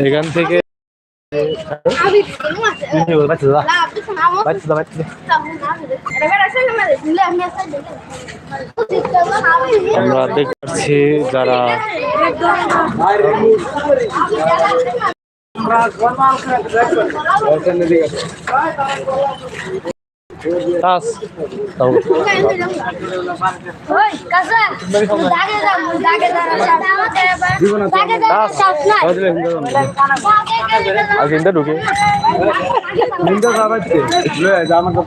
এখান থেকে আমরা দেখতে পাচ্ছি যারা তাস তাও আর চিন্তা ঢুকে আমরা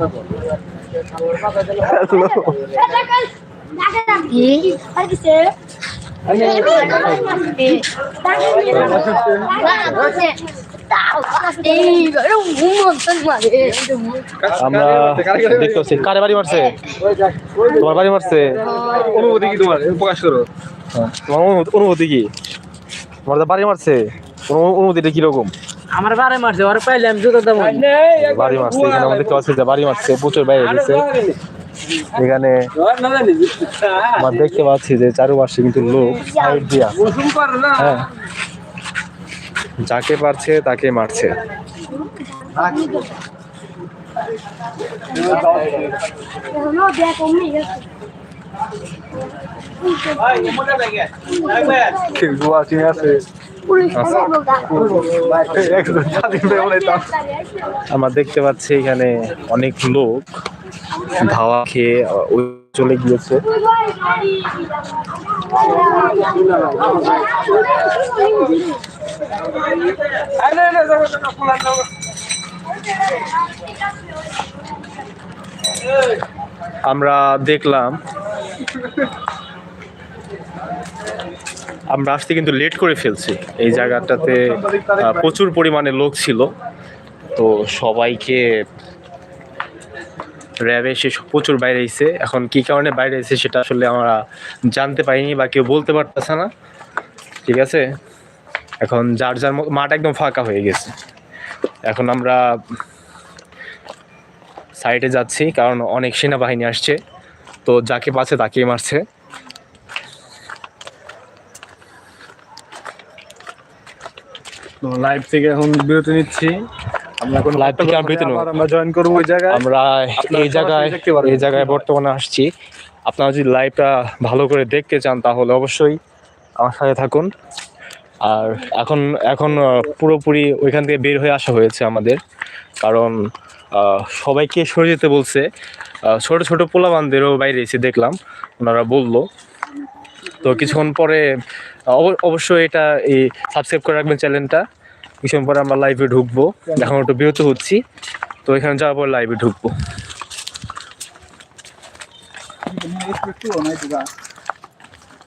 দেখতে পাচ্ছি কারে বাড়ি মারছে? তোমার বাড়ি মারছে? অনুভূতি কি তোমার? প্রকাশ করো। হ্যাঁ, তোমার অনুভূতি- অনুভূতি কি? তোমার তো বাড়ি মারছে? অনু- অনুভূতিটা কীরকম? আমার বারে মারছে ওর পাইলে আমি জুতো দেবো। বাড়ি মারছে এখানে বাড়ি মারছে প্রচুর বাইরে গেছে। এখানে আমরা দেখতে পাচ্ছি যে চারুপাশে কিন্তু লোক সাইড দিয়ে। হ্যাঁ। যাকে পারছে তাকে মারছে। আমরা দেখতে পাচ্ছি এখানে অনেক লোক। ধাওয়া খেয়ে ওই চলে গিয়েছে। আমরা দেখলাম, আমরা আসতে কিন্তু লেট করে ফেলছি। এই জায়গাটাতে প্রচুর পরিমাণে লোক ছিল। তো সবাইকে র্যাব সব- প্রচুর বাইরে এসে এখন কি কারণে বাইরে এসে সেটা আসলে আমরা জানতে পারিনি বা কেউ বলতে পারতেছে না। ঠিক আছে? এখন যার যার মাঠ একদম ফাঁকা হয়ে গেছে। এখন আমরা সাইডে যাচ্ছি, কারণ অনেক সেনাবাহিনী আসছে। তো যাকে পাচ্ছে তাকেই মারছে। লাইভ থেকে এখন বিরতি নিচ্ছি। আমরা থেকে আর নেব। আমরা জয়েন করব ওই জায়গায়। আমরা আপনারা এই জায়গায়। এই জায়গায় বর্তমানে আসছি। আপনারা যদি লাইভটা ভালো করে দেখতে চান তাহলে অবশ্যই আমার সাথে থাকুন। আর এখন এখন পুরোপুরি ওইখান থেকে বের হয়ে আসা হয়েছে আমাদের। কারণ সবাইকে সরে যেতে বলছে। ছোট ছোট পোলাবানদেরও বাইরে এসে দেখলাম। ওনারা বলল। তো কিছুক্ষণ পরে অব- অবশ্যই এটা এই সাবস্ক্রাইব করে রাখবেন চ্যানেলটা কিছুক্ষণ পরে আমরা লাইভে ঢুকবো। এখন একটু বিরত হচ্ছি। তো এখানে যাওয়ার পর লাইভে ঢুকবো।